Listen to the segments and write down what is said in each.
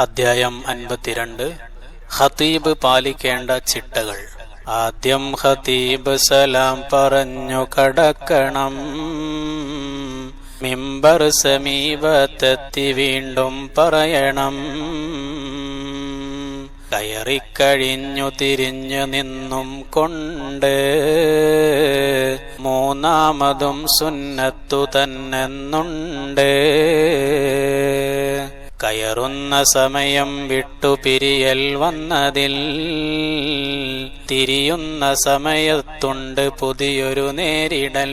അധ്യായം അൻപത്തിരണ്ട്. ഖതീബ് പാലിക്കേണ്ട ചിട്ടകൾ. ആദ്യം ഖതീബ് സലാം പറഞ്ഞു കടക്കണം. മിമ്പർ സമീപത്തെത്തി വീണ്ടും പറയണം. കയറിക്കഴിഞ്ഞു തിരിഞ്ഞു നിന്നും കൊണ്ട് മൂന്നാമതും സുന്നത്തു തന്നെന്നുണ്ട്. കയറുന്ന സമയം വിട്ടുപിരിയൽ വന്നതിൽ തിരിയുന്ന സമയത്തുണ്ട് പുതിയൊരു നേരിടൽ.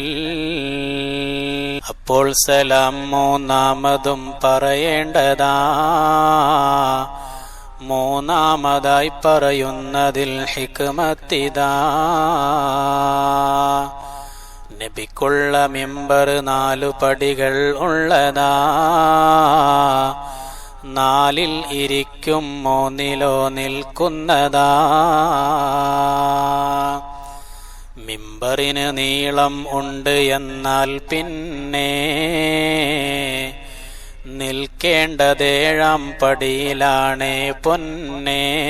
അപ്പോൾ സലാം മൂന്നാമതും പറയേണ്ടതാ. മൂന്നാമതായി പറയുന്നതിൽ ഹിക്മത്തിതാ. നബിക്കുള്ള മിമ്പർ നാലു പടികൾ ഉള്ളതാ. നാലിൽ ഇരിക്കും മൂന്നിലോ നിൽക്കുന്നതാ. മിമ്പറിന് നീളം ഉണ്ട് എന്നാൽ പിന്നെ നിൽക്കേണ്ടതേഴാം പടിയിലാണേ പൊന്നേ.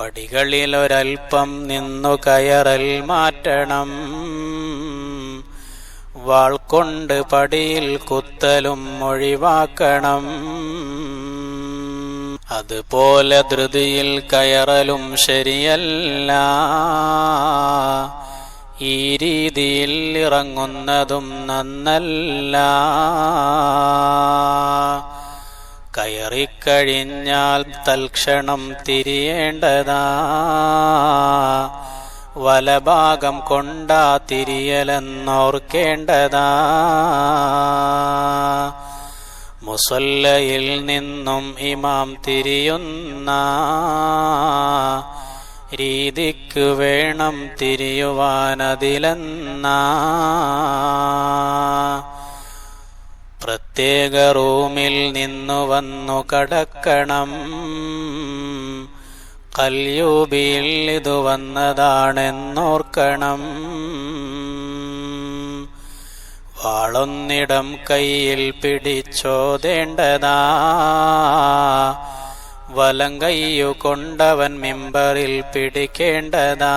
പടികളിലൊരൽപ്പം നിന്നു കയറൽ മാറ്റണം. വാൾ കൊണ്ട് പടിയിൽ കുത്തലും ഒഴിവാക്കണം. അതുപോലെ ധൃതിയിൽ കയറലും ശരിയല്ല. ഈ രീതിയിൽ ഇറങ്ങുന്നതും നന്നല്ല. കയറിക്കഴിഞ്ഞാൽ തൽക്ഷണം തിരിയേണ്ടതാ. വലഭാഗം കൊണ്ടാ തിരിയലെന്നോർക്കേണ്ടതാ. മുസല്ലയിൽ നിന്നും ഇമാം തിരിയുന്ന. രീതിക്ക് വേണം തിരിയുവാനതിലെന്ന. പ്രത്യേക റൂമിൽ നിന്നു വന്നു കടക്കണം. കല്യൂബിയിൽ ഇത് വന്നതാണെന്നോർക്കണം. വാളൊന്നിടം കയ്യിൽ പിടിച്ചോതേണ്ടതാ. വലം കയ്യു കൊണ്ടവൻ മിമ്പറിൽ പിടിക്കേണ്ടതാ.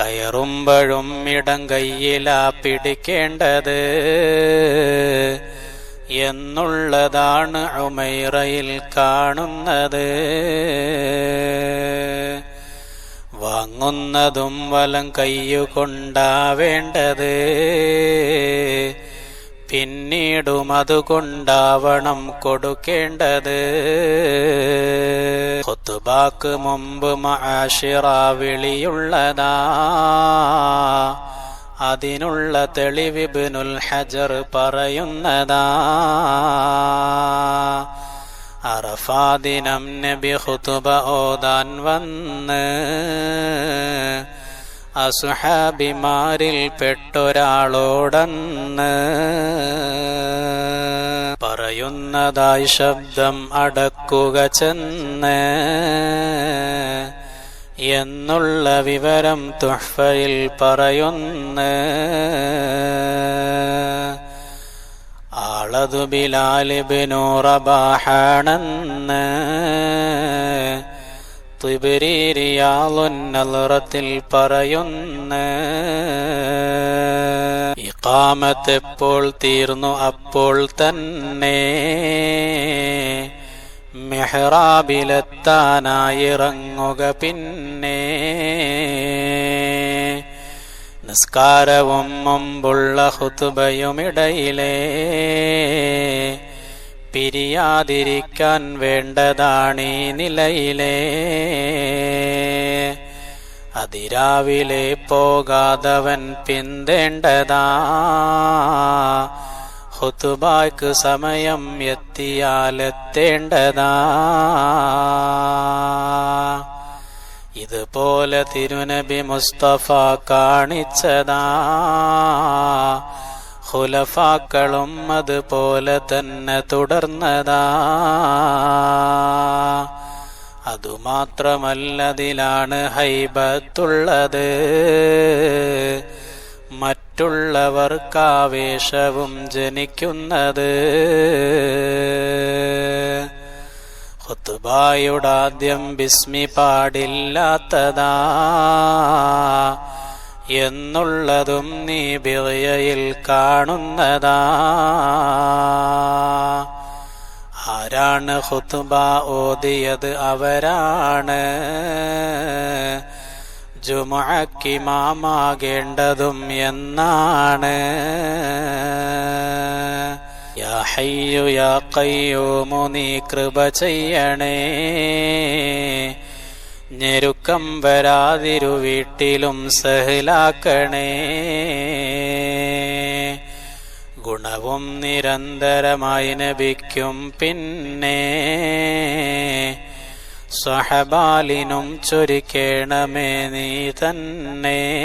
കയറുമ്പോഴും ഇടം കയ്യിലാ പിടിക്കേണ്ടത്. എന്നുള്ളതാണ് ഉമൈറയിൽ കാണുന്നത്. വാങ്ങുന്നതും വലം കയ്യുകൊണ്ടാവേണ്ടത് പിന്നീടും അതുകൊണ്ടാവണം കൊടുക്കേണ്ടത്. കൊത്തുബാക്ക് മുമ്പ് മാഷിറ വിളിയുള്ളതാ. അതിനുള്ള തെളിവിബിനുൽ ഹജർ പറയുന്നതാ. അറഫാദിനം നബി ഹുതുബ ഓതാൻ വന്ന്. അസുഹാബിമാരിൽ പെട്ടൊരാളോടന്ന്. പറയുന്നതായി ശബ്ദം അടക്കുക ചെന്ന്. എന്നുള്ള വിവരം തുഹ്ഫയിൽ പറയുന്നു. ആളതു ബിലാലിബിനു റബാഹാണെന്ന്. തിബിരിയാളുന്നലറത്തിൽ പറയുന്നു. ഇക്കാമത്തെപ്പോൾ തീർന്നു അപ്പോൾ തന്നെ. മെഹ്റാബിലെത്താനായിറങ്ങുക പിന്നെ നിസ്കാരവും മുമ്പുള്ള ഹുതുബയുമിടയിലേ. പിരിയാതിരിക്കാൻ വേണ്ടതാണീ നിലയിലേ. അതിരാവിലെ പോകാതവൻ പിന്തേണ്ടതാ ഹുതുബായ്ക്ക് സമയം എത്തിയാലെത്തേണ്ടതാ. ഇതുപോലെ തിരുനബി മുസ്തഫ കാണിച്ചതാ. ഹുലഫാക്കളും അതുപോലെ തന്നെ തുടർന്നതാ. അതുമാത്രമല്ലതിലാണ് ഹൈബത്തുള്ളത്. മറ്റു മറ്റുള്ളവർക്കാവേശവും ജനിക്കുന്നത്. ഖുത്തുബായുടാദ്യം ബിസ്മി പാടില്ലാത്തതാ എന്നുള്ളതും നീ ബിറയയിൽ കാണുന്നതാ. ആരാണ് ഹുത്തുബ ഓതിയത്? അവരാണ് ജുമുഅക്കിമാമാകേണ്ടതും എന്നാണ്. ഹയ്യു യാ നീ കൃപ ചെയ്യണേ. ഞെരുക്കം വരാതിരു വീട്ടിലും സഹലാക്കണേ. ഗുണവും നിരന്തരമായി നബിക്കും പിന്നെ. സ്വഹബാലിനും ചൊരിക്കേണമേ നീ തന്നെ.